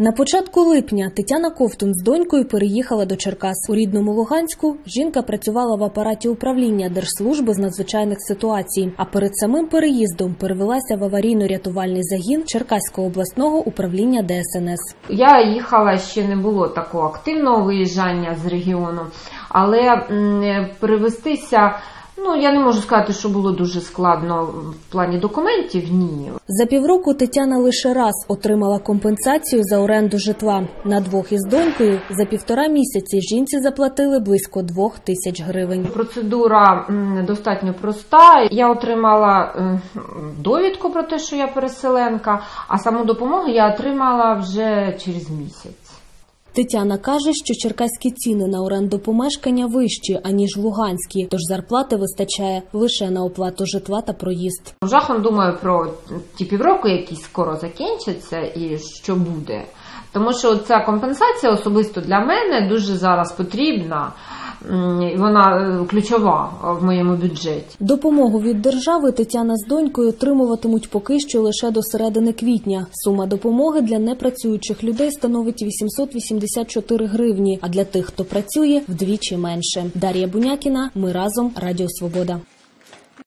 На початку липня Тетяна Ковтун з донькою переїхала до Черкас. У рідному Луганську жінка працювала в апараті управління Держслужби з надзвичайних ситуацій. А перед самим переїздом перевелася в аварійно-рятувальний загін Черкаського обласного управління ДСНС. Я їхала ще не було такого активного виїжджання з регіону, але перевестися. Ну, я не можу сказати, що було дуже складно в плані документів. Ні, За півроку Тетяна лише раз отримала компенсацію за оренду житла. На двох із донькою за півтора місяці жінці заплатили близько двох тисяч гривень. Процедура достатньо проста. Я отримала е, довідку про те, що я переселенка, а саму допомогу я отримала вже через місяць. Тетяна каже, що черкаські ціни на оренду помешкання вищі аніж луганські, тож зарплати вистачає лише на оплату житла та проїзд. Жахом думаю про ті півроку, які скоро закінчаться, і що буде. Тому що ця компенсація особисто для мене дуже зараз потрібна. Вона е, ключова в моєму бюджеті. Допомогу від держави Тетяна з донькою отримуватимуть поки що лише до середини квітня. Сума допомоги для непрацюючих людей становить 884 гривні, а для тих, хто працює, вдвічі менше. Дар'я Бунякіна. Ми разом. Радіо Свобода.